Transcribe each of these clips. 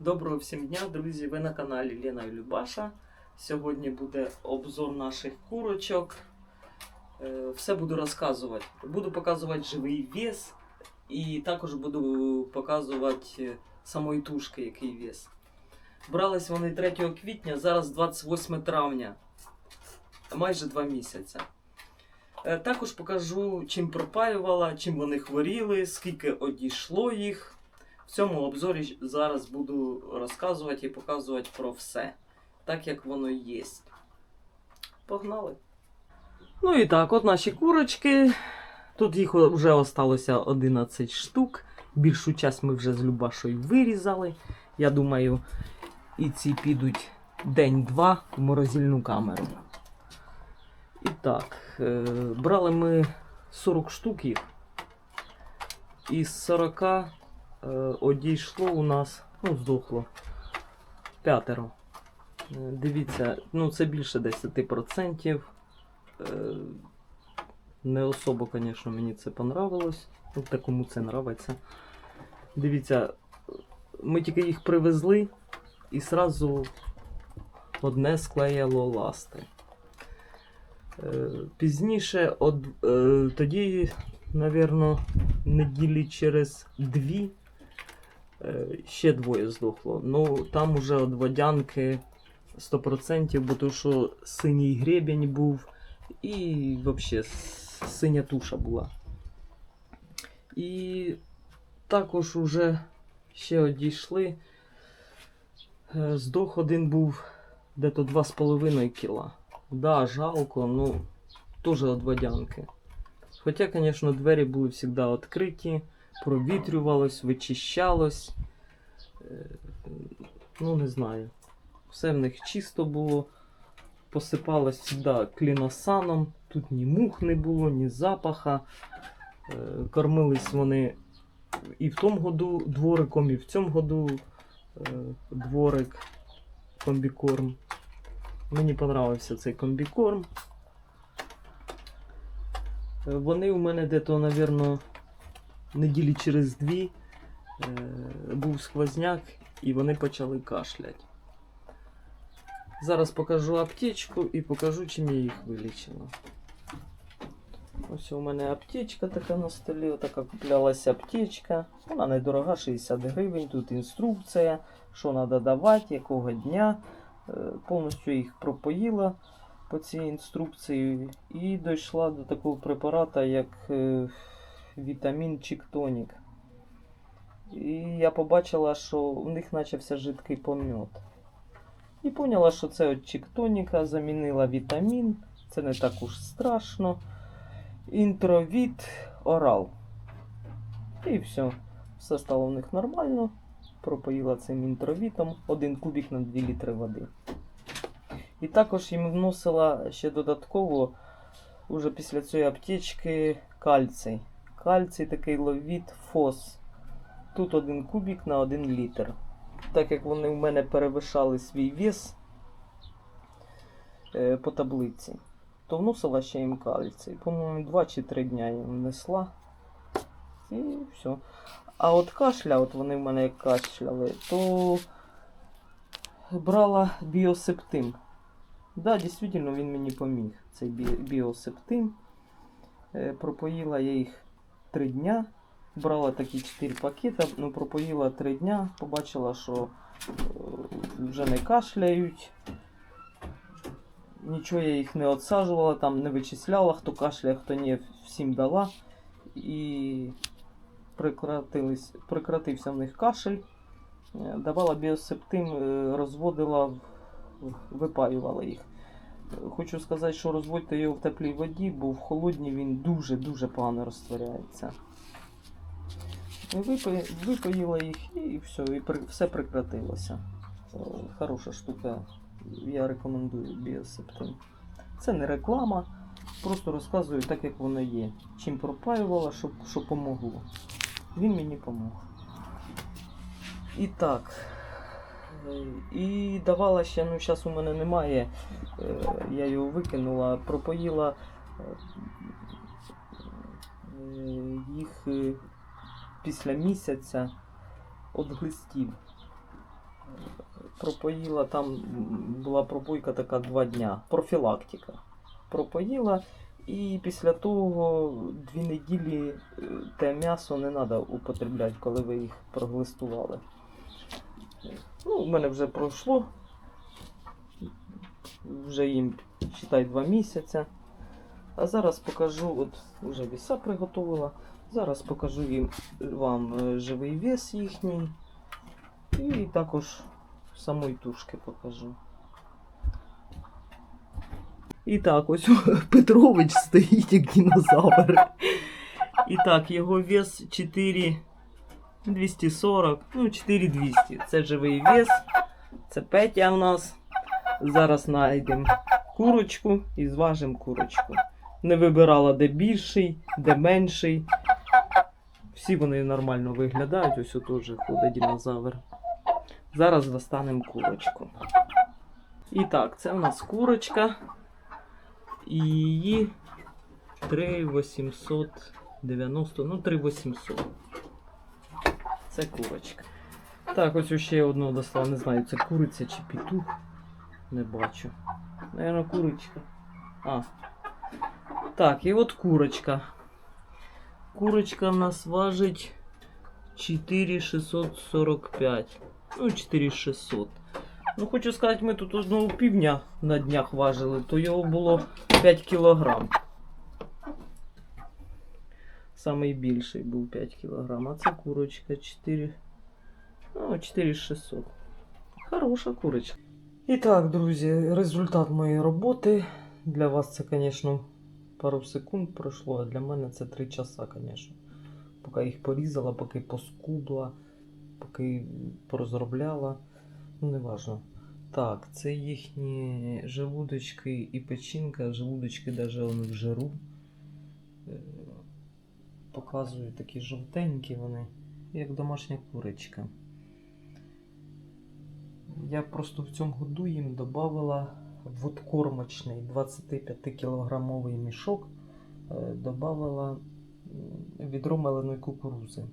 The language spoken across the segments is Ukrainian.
Доброго всім дня, друзі! Ви на каналі Лена і Любаша. Сьогодні буде обзор наших курочок. Е, Все буду розказувати. Буду показувати живий вес і також буду показувати е, самої тушки, який вес. Брались вони 3 квітня, зараз 28 травня. Майже 2 місяці. Е, Також покажу, чим пропаювала, чим вони хворіли, скільки одійшло їх. В цьому обзорі зараз буду розказувати і показувати про все, так як воно є. Погнали. Ну і так, от наші курочки. Тут їх вже осталося 11 штук. Більшу часть ми вже з Любашою вирізали. Я думаю, і ці підуть день-два в морозильну камеру. І так, е, брали ми 40 штук їх. Із 40 е, одійшло у нас, ну, здохло. П'ятеро. Е, Дивіться, ну це більше 10%. Е, Не особо, звісно, мені це понравилось. Ну, та кому це нравиться. Дивіться, ми тільки їх привезли і сразу одне склеїло ласти. Е, Пізніше, од, тоді, напевно, неділі через дві ще двоє здохло. Ну, там уже від водянки 100%, бо то, що синій гребінь був, і взагалі синя туша була. І також уже ще одійшли. Е, Здох один був десь 2,5 кіла. Да, жалко, ну теж від водянки. Хоча, звісно, двері були завжди відкриті, провітрювалось, вичищалось. Е, Ну, не знаю. Все в них чисто було. Посипалось завжди кліносаном. Тут ні мух не було, ні запаха. Е, Кормились вони і в тому году двориком, і в цьому году е, дворик комбікорм. Мені понравився цей комбікорм. Вони у мене дето, напевно, неділі через дві е, був сквозняк і вони почали кашлять. Зараз покажу аптечку і покажу, чим я їх вилічила. Ось у мене аптечка така на столі, така куплялася аптечка. Вона недорога, 60 гривень. Тут інструкція, що треба давати, якого дня. Е, Повністю їх пропоїла по цій інструкції і дійшла до такого препарата, як е, вітамін Чіктонік. І я побачила, що у них почався жидкий помьот. І поняла, що це от Чіктоніка замінила вітамін. Це не так уж страшно. Інтровіт орал. І все. Все стало в них нормально. Пропоїла цим інтровітом один кубик на 2 літри води. І також їм вносила ще додатково, уже після цієї аптечки, кальцій. Кальцій такий ловіт фос. Тут один кубик на 1 літр. Так як вони в мене перевишали свій вес е, по таблиці, то вносила ще їм кальцій. По-моєму, 2 чи 3 дня їм внесла. І все. А от кашля, от вони в мене кашляли, то брала біосептин. Да, дійсно він мені поміг. Цей бі- біосептин. Е, Пропоїла я їх 3 дня. Брала такі 4 пакети, ну пропоїла 3 дня, побачила, що е, вже не кашляють. Нічого я їх не отсаджувала, там не вичисляла, хто кашляє, хто ні, всім дала. І прекратився в них кашель. Е, Давала біосептин, е, розводила, випаювала їх. Хочу сказати, що розводьте його в теплій воді, бо в холодній він дуже-дуже погано розтворяється. Випоїла їх і все, і все прекратилося. Е, Хороша штука, я рекомендую біосептин. Це не реклама, просто розказую так, як воно є. Чим пропаювала, щоб, що помогло. Він мені помог. І так. І давала ще, ну зараз у мене немає, е, я його викинула, пропоїла е, їх е, після місяця від глистів. пропоїла, там була пропойка така два дня, профілактика. Пропоїла, і після того дві неділі те м'ясо не треба употребляти, коли ви їх проглистували. Ну, у мене вже пройшло. Вже їм, читай, два місяці. А зараз покажу, от вже віса приготувала. Зараз покажу їм вам е, живий вес їхній. І також самої тушки покажу. І так, ось Петрович стоїть як динозавр. І так, його вес 4240, ну 4200. Це живий вес. Це Петя у нас. Зараз знайдемо курочку і зважимо курочку. Не вибирала, де більший, де менший. Всі вони нормально виглядають, ось теж ходить динозавр. Зараз достанемо курочку. І так, це в нас курочка. І її 3890, ну 3800. Це курочка. Так, ось ще одного достала, не знаю, це куриця чи петух. Не бачу. Наверно, курочка. А. Так, і от курочка. Курочка в нас важить 4645. Ну, 4600. Ну, хочу сказати, ми тут одного півдня на днях важили, то його було 5 кілограм. Самий більший був 5 кілограм, а це курочка 4. Ну, 4600. Хороша курочка. І так, друзі, результат моєї роботи. Для вас це, звісно, пару секунд пройшло, а для мене це 3 часа, звісно. Поки їх порізала, поки поскубла, поки порозробляла. Ну, неважно. Так, це їхні желудочки і печінка. Желудочки навіть в жиру. Показую такі жовтенькі вони, як домашня курочка. Я просто в цьому году їм додавала в откормочний 25-кілограмовий мішок. е, Додавала відро меленої кукурузи.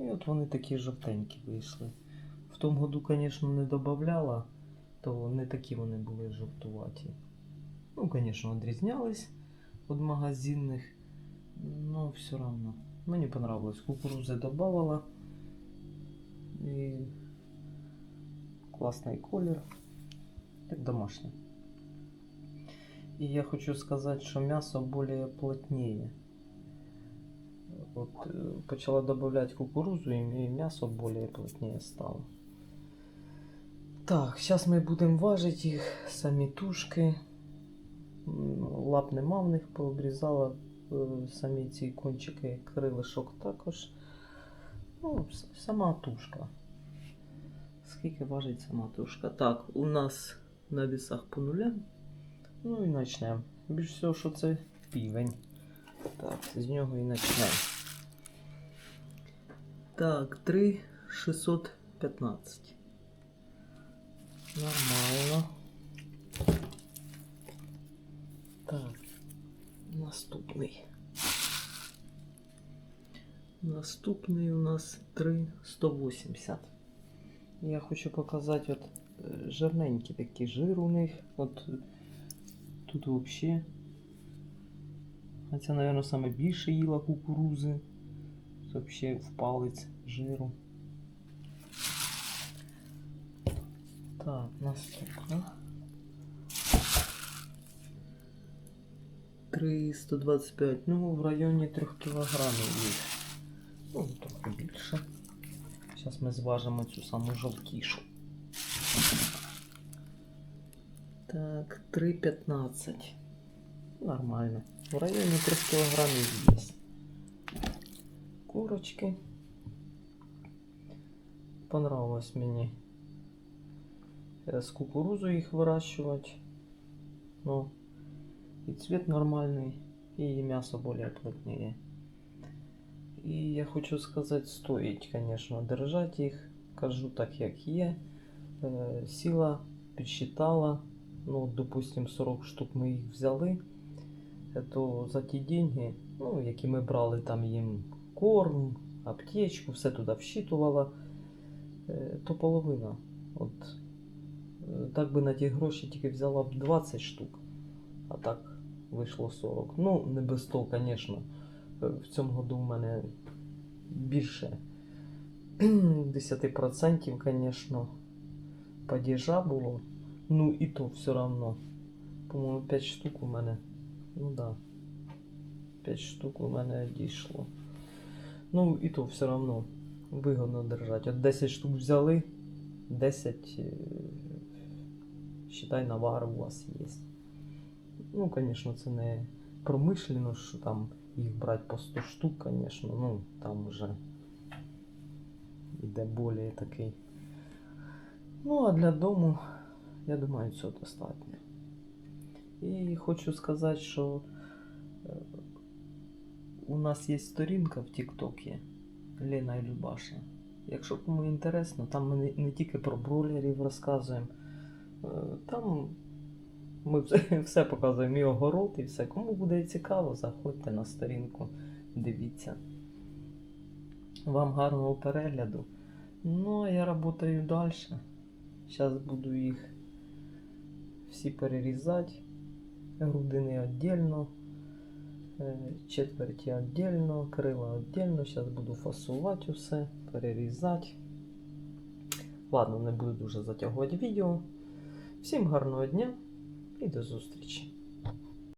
І от вони такі жовтенькі вийшли. В тому году, звісно, не додавала, то не такі вони були жовтуваті. Ну, звісно, відрізнялись від магазинних, але все одно. Мені понравилось. Кукурузи додавала. І класний колір. Як домашнє. І я хочу сказати, що м'ясо більш плотніє. От е, почала додавати кукурузу і м'ясо більш плотніє стало. Так, зараз ми будемо важити їх, самі тушки. Лап нема в них, пообрізала самі ці кончики крилишок також. Ну, сама тушка. Скільки важить сама тушка? Так, у нас на вісах по нулям. Ну і почнемо. Більш всього, що це півень. Так, з нього і почнемо. Так, 3,615. Нормально. Так, наступний. Наступний у нас 3,180. Я хочу показати от е, жирненький такий жир у них. От тут взагалі. А це, мабуть, саме більше їла кукурузи. Це взагалі в палець жиру. Так, наступно. 325, ну в районі 3 кілограмів їх. Ну, трохи більше. Зараз ми зважимо цю саму жовтішу. Так, 3,15. Нормально. В районі 3 кілограмів є. Курочки. Понравилось мені е, з кукурузою їх вирощувати. Ну, і цвет нормальний, і м'ясо більш плотніє. І я хочу сказати, стоїть, звісно, держати їх. Кажу так, як є. Е, Сіла, підсчитала. Ну, допустим, 40 штук ми їх взяли. Е, То за ті деньги, ну, які ми брали там їм корм, аптечку, все туди всчитувала. е, то половина. От е, так би на ті гроші тільки взяла б 20 штук, а так вийшло 40. Ну, не без того, звісно. Е, В цьому году в мене більше 10%, звісно, падіжа було. Ну і то все одно. По-моєму, 5 штук у мене. Ну да. 5 штук у мене дійшло. Ну і то все одно вигодно держати. От 10 штук взяли, 10, е, считай, навар у вас є. Ну, звісно, це не промишлено, що там їх брати по 100 штук, звісно, ну там вже йде більш такий. Ну, а для дому, я думаю, цього достатньо. І хочу сказати, що е, у нас є сторінка в Тіктокі Лена і Любаша. Якщо кому інтересно, там ми не, тільки про бройлерів розказуємо. Е, Там ми все, показуємо і огород, і все. Кому буде цікаво, заходьте на сторінку, дивіться. Вам гарного перегляду. Ну, а я працюю далі. Зараз буду їх всі перерізати. Грудини віддільно, е, четверті віддільно, крила віддільно. Зараз буду фасувати усе, перерізати. Ладно, не буду дуже затягувати відео. Всім гарного дня і до зустрічі!